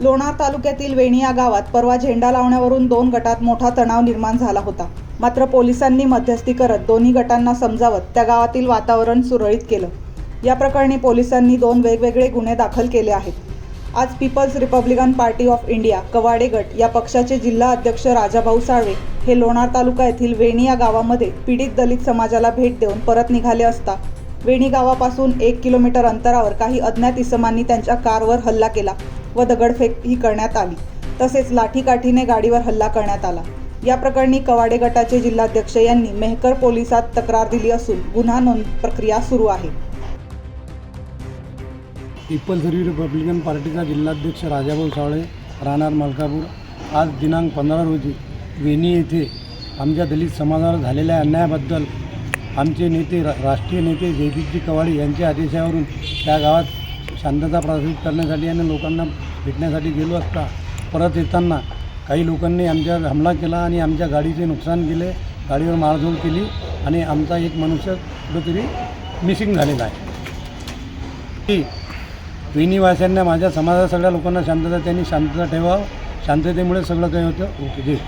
लोणार तालुक्यातील वेणी या गावात परवा झेंडा लावण्यावरून दोन गटात मोठा तणाव निर्माण झाला होता. मात्र पोलिसांनी मध्यस्थी करत दोन्ही गटांना समजावत त्या गावातील वातावरण सुरळीत केलं. या प्रकरणी पोलिसांनी दोन वेगवेगळे गुन्हे दाखल केले आहेत. आज People's Republican Party of India Kawade गट या पक्षाचे जिल्हा अध्यक्ष राजाभाऊ साळवे हे लोणार तालुका येथील वेणी या गावामध्ये पीडित दलित समाजाला भेट देऊन परत निघाले असता वेणी गावापासून एक किलोमीटर अंतरावर काही अज्ञात इसमांनी त्यांच्या कारवर हल्ला केला. व दगडफेक ही करण्यात आली. तसेच लाठीकाठीने गाडीवर हल्ला करण्यात आला. या प्रकरणी कवाडे गटाचे जिल्हाध्यक्ष यांनी मेहकर पोलिसात तक्रार दिली असून गुन्हा नोंद प्रक्रिया सुरू आहे. पीपल्स रिपब्लिकन पार्टीचा जिल्हाध्यक्ष राजाभाऊ सावळे राहणार मलकापूर. आज दिनांक पंधरा रोजी वेणी येथे आमच्या दलित समाजावर झालेल्या अन्यायाबद्दल आमचे नेते रा राष्ट्रीय नेते जयदीपजी कवाडी यांच्या आदेशावरून त्या गावात शांतता प्रस्थापित करण्यासाठी आणि लोकांना भेटण्यासाठी गेलो असता परत येताना काही लोकांनी आमच्यावर हमला केला आणि आमच्या गाडीचे नुकसान केले गाडीवर मारझोड केली आणि आमचा एक मनुष्य कुठंतरी मिसिंग झालेला आहे. की वेणीवासियांना माझ्या समाजात सगळ्या लोकांना शांतता त्यांनी शांतता ठेवावं. शांततेमुळे सगळं काही होतं. ओके जे